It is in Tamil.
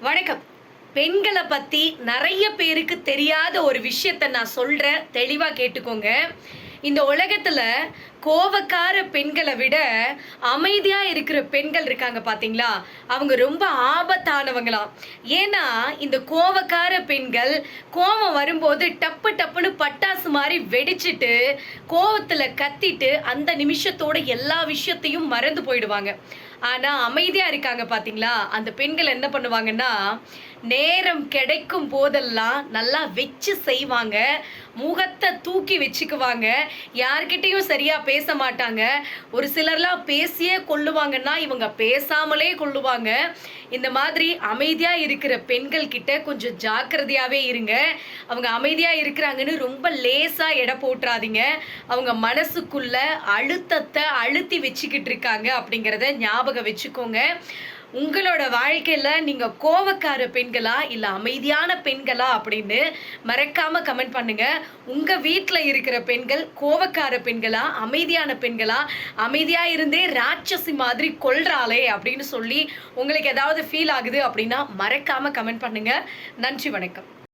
வணக்கம். பெண்களை பத்தி நிறைய பேருக்கு தெரியாத ஒரு விஷயத்த நான் சொல்றேன். தெளிவா கேட்டுக்கோங்க. இந்த உலகத்துல கோவக்கார பெண்களை விட அமைதியா இருக்கிற பெண்கள் இருக்காங்க பாத்தீங்களா? அவங்க ரொம்ப ஆபத்தானவங்களாம் ஏன்னா இந்த கோவக்கார பெண்கள் கோவம் வரும்போது டப்பு டப்புன்னு பட்டாசு மாதிரி வெடிச்சிட்டு கோவத்துல கத்திட்டு அந்த நிமிஷத்தோட எல்லா விஷயத்தையும் மறந்து போயிடுவாங்க. ஆனா அமைதியா இருக்காங்க பாத்தீங்களா? அந்த பெண்கள் என்ன பண்ணுவாங்கன்னா நேரம் கிடைக்கும் போதெல்லாம் நல்லா வச்சு செய்வாங்க. முகத்தை தூக்கி வச்சுக்குவாங்க. யார்கிட்டையும் சரியா பேச மாட்டாங்க ஒரு சிலர்லாம் பேசியே கொள்ளுவாங்கன்னா இவங்க பேசாமலே கொள்ளுவாங்க. இந்த மாதிரி அமைதியாக இருக்கிற பெண்கள் கிட்ட கொஞ்சம் ஜாக்கிரதையாகவே இருங்க. அவங்க அமைதியாக இருக்கிறாங்கன்னு ரொம்ப லேசாக எடை போட்டுறாதீங்க. அவங்க மனசுக்குள்ள அழுத்தத்தை அழுத்தி வச்சுக்கிட்டு இருக்காங்க அப்படிங்கிறத ஞாபகம் வச்சுக்கோங்க. உங்களோட வாழ்க்கையில் நீங்கள் கோவக்கார பெண்களா இல்லை அமைதியான பெண்களா அப்படின்னு மறக்காமல் கமெண்ட் பண்ணுங்கள் உங்கள் வீட்டில் இருக்கிற பெண்கள் கோவக்கார பெண்களா அமைதியான பெண்களா அமைதியாக இருந்தே ராட்சசி மாதிரி கொள்றாளே அப்படின்னு சொல்லி உங்களுக்கு ஏதாவது ஃபீல் ஆகுது அப்படின்னா மறக்காமல் கமெண்ட் பண்ணுங்கள் நன்றி வணக்கம்.